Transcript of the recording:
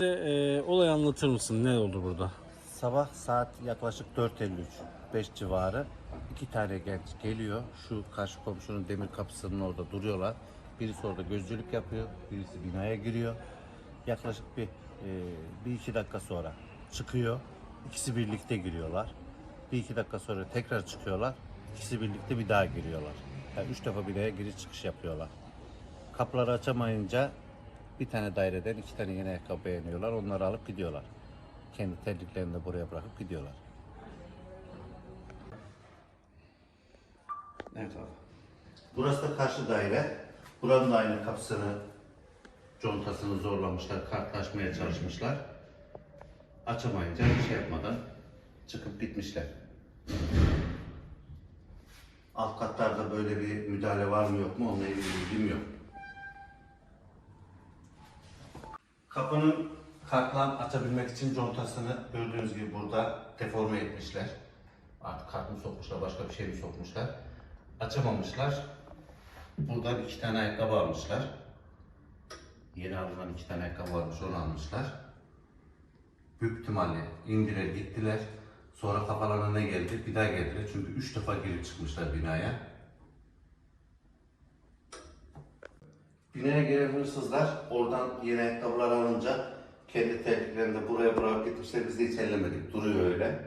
Bize e, olayı anlatır mısın? Ne oldu burada? Sabah saat yaklaşık 4.53, 5 civarı iki tane genç geliyor. Şu karşı komşunun demir kapısının orada duruyorlar. Birisi orada gözcülük yapıyor, birisi binaya giriyor. Yaklaşık bir, e, bir iki dakika sonra çıkıyor. İkisi birlikte giriyorlar. Bir iki dakika sonra tekrar çıkıyorlar. İkisi birlikte bir daha giriyorlar. Yani üç defa binaya giriş çıkış yapıyorlar. Kapıları açamayınca bir tane daireden iki tane yeni ayakkabı beğeniyorlar. Onları alıp gidiyorlar. Kendi terliklerini de buraya bırakıp gidiyorlar. Evet abi. Burası da karşı daire. Buranın da aynı kapısını, contasını zorlamışlar, kartlaşmaya çalışmışlar. Açamayınca bir şey yapmadan çıkıp gitmişler. Alt katlarda böyle bir müdahale var mı yok mu onunla ilgili bilgim yok. Kapının kartla açabilmek için contasını gördüğünüz gibi burada deforme etmişler. Artık kart mı sokmuşlar, başka bir şey mi sokmuşlar. Açamamışlar. Buradan iki tane ayakkabı almışlar. Yeni alınan iki tane ayakkabı varmış, onu almışlar. Büyük ihtimalle indiler gittiler. Sonra kafalarına geldi? Bir daha geldiler. Çünkü üç defa girip çıkmışlar binaya. Binaya giren hırsızlar oradan yeni ayakkabılar alınca kendi terliklerini de buraya bırakıp gitmişler. Biz de hiç ellemedik. Duruyor öyle.